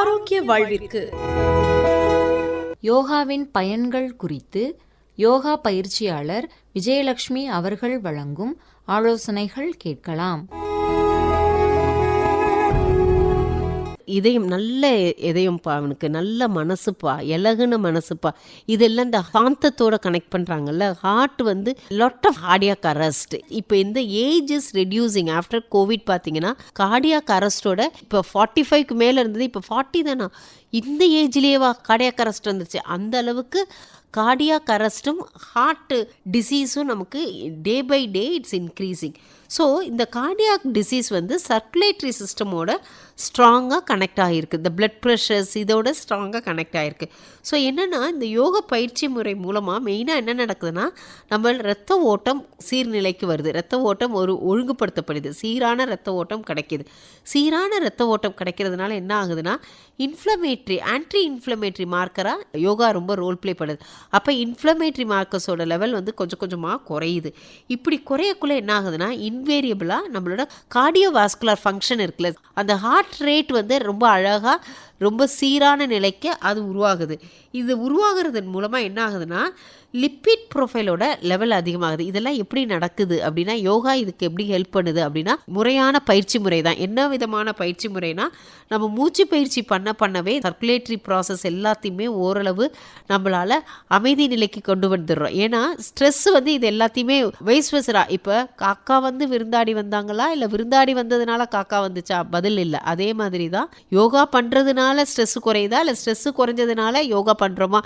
ஆரோக்கிய வாழ்விற்கு. யோகாவின் பயன்கள் குறித்து யோகா பயிற்சியாளர் விஜயலட்சுமி அவர்கள் வழங்கும் ஆலோசனைகள் கேட்கலாம். இதயம் நல்ல இதயம்ப்பா அவனுக்கு நல்ல மனசுப்பா இலகுன மனசுப்பா. இதெல்லாம் இந்த சாந்தத்தோட கனெக்ட் பண்ணுறாங்கல்ல ஹார்ட் வந்து லாட் ஆஃப் கார்டியாக் அரெஸ்ட் இப்போ இந்த age is reducing after covid பார்த்தீங்கன்னா கார்டியாக் அரெஸ்டோட இப்போ ஃபார்ட்டி ஃபைவ்க்கு மேலே இருந்தது இப்போ ஃபார்ட்டி தானா? இந்த ஏஜ்லேயேவா கார்டியாக் அரெஸ்ட் வந்துருச்சு அந்த அளவுக்கு கார்டியாக் அரெஸ்ட்டும் ஹார்ட் டிசீஸும் நமக்கு day by day it's increasing so இந்த கார்டியாக் டிசீஸ் வந்து சர்க்குலேட்டரி சிஸ்டமோட ஸ்ட்ராங்காக கனெக்ட் ஆகிருக்கு இந்த பிளட் ப்ரெஷர்ஸ் இதோட ஸ்ட்ராங்காக கனெக்ட் ஆகிருக்கு ஸோ என்னென்னா இந்த யோக பயிற்சி முறை மூலமாக மெயினாக என்ன நடக்குதுன்னா நம்ம ரத்த ஓட்டம் சீர்நிலைக்கு வருது. ரத்த ஓட்டம் ஒரு ஒழுங்குபடுத்தப்படுது. சீரான ரத்த ஓட்டம் கிடைக்கிது. சீரான ரத்த ஓட்டம் கிடைக்கிறதுனால என்ன ஆகுதுன்னா இன்ஃப்ளமேட்ரி ஆன்டி இன்ஃப்ளமேட்ரி மார்க்கராக யோகா ரொம்ப ரோல் ப்ளே பண்ணுது. அப்போ இன்ஃப்ளமேட்ரி மார்க்கர்ஸோட லெவல் வந்து கொஞ்சம் கொஞ்சமாக குறையுது. இப்படி குறையக்குள்ளே என்ன ஆகுதுன்னா இன்வேரியபிளாக நம்மளோட கார்டியோ வாஸ்குலர் ஃபங்க்ஷன் இருக்குல்ல அந்த ஹார்ட் ரேட் வந்து ரொம்ப அழகாக ரொம்ப சீரான நிலைக்கு அது உருவாகுது. இது உருவாகிறதன் மூலமாக என்ன ஆகுதுன்னா லிப்பிட் ப்ரொஃபைலோட லெவல் அதிகமாகுது. இதெல்லாம் எப்படி நடக்குது அப்படின்னா யோகா இதுக்கு எப்படி ஹெல்ப் பண்ணுது அப்படின்னா முறையான பயிற்சி முறை தான். என்ன விதமான பயிற்சி முறைனா நம்ம மூச்சு பயிற்சி பண்ண பண்ணவே சர்க்குலேட்டரி ப்ராசஸ் எல்லாத்தையுமே ஓரளவு நம்மளால் அமைதி நிலைக்கு கொண்டு வந்துடுறோம். ஏன்னா ஸ்ட்ரெஸ் வந்து இது எல்லாத்தையுமே வைஸ் வசரா இப்போ காக்கா வந்து விருந்தாடி வந்தாங்களா? இல்லை விருந்தாடி வந்ததுனால காக்கா வந்துச்சா? பதில் இல்லை. அதே மாதிரி தான் யோகா பண்ணுறதுனால ஸ்ட்ரெஸ் குறையுதா? இல்லை ஸ்ட்ரெஸ்ஸு குறைஞ்சதுனால யோகா பண்ணுறோமா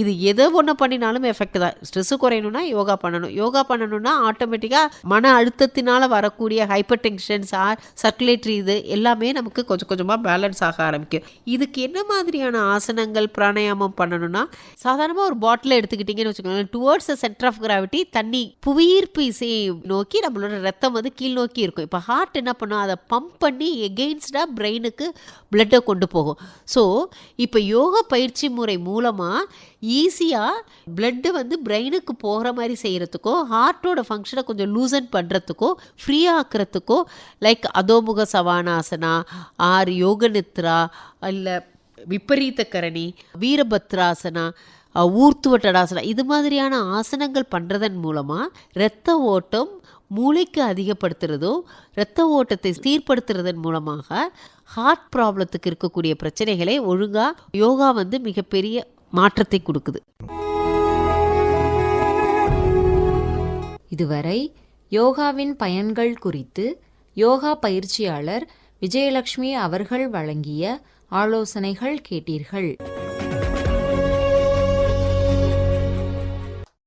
இது எதை ஒன்று பண்ணினாலும் எஃபெக்ட் தான். ஸ்ட்ரெஸ்ஸு குறையணும்னா யோகா பண்ணணும். யோகா பண்ணணும்னா ஆட்டோமேட்டிக்காக மன அழுத்தத்தினால் வரக்கூடிய ஹைப்பர் டென்ஷன்ஸ் சர்க்குலேட்டரி இது எல்லாமே நமக்கு கொஞ்சம் கொஞ்சமாக பேலன்ஸ் ஆக ஆரம்பிக்கும். இதுக்கு என்ன மாதிரியான ஆசனங்கள் பிராணாயாமம் பண்ணணும்னா சாதாரணமாக ஒரு பாட்டில் எடுத்துக்கிட்டிங்கன்னு வச்சுக்கோங்களேன் டுவர்ட்ஸ் சென்டர் ஆஃப் கிராவிட்டி தண்ணி புவியீர்ப்பு இசையை நோக்கி நம்மளோட ரத்தம் வந்து கீழ் நோக்கி இருக்கும். இப்போ ஹார்ட் என்ன பண்ணும்? அதை பம்ப் பண்ணி எகெயின்ஸ்டாக பிரெயினுக்கு பிளட்டை கொண்டு போகும். ஸோ இப்போ யோகா பயிற்சி முறை மூலமாக ஈஸியாக பிளட்டு வந்து பிரெயினுக்கு போகிற மாதிரி செய்கிறதுக்கோ ஹார்ட்டோட ஃபங்க்ஷனை கொஞ்சம் லூசன் பண்ணுறதுக்கோ ஃப்ரீ ஆக்கிறதுக்கோ லைக் அதோமுக சவானாசனா ஆர் யோக நித்ரா இல்லை விபரீத கரணி வீரபத்ராசனா அஹ், ஊர்த்துவ டடாசனா இது மாதிரியான ஆசனங்கள் பண்ணுறதன் மூலமாக இரத்த ஓட்டம் மூளைக்கு அதிகப்படுத்துறதும் இரத்த ஓட்டத்தை சீர்படுத்துறதன் மூலமாக ஹார்ட் ப்ராப்ளத்துக்கு இருக்கக்கூடிய பிரச்சனைகளை ஒழுங்காக யோகா வந்து மிகப்பெரிய மாற்றத்தை கொடுக்குது. இதுவரை யோகாவின் பயன்கள் குறித்து யோகா பயிற்சியாளர் விஜயலட்சுமி அவர்கள் வழங்கிய ஆலோசனைகள் கேட்டீர்கள்.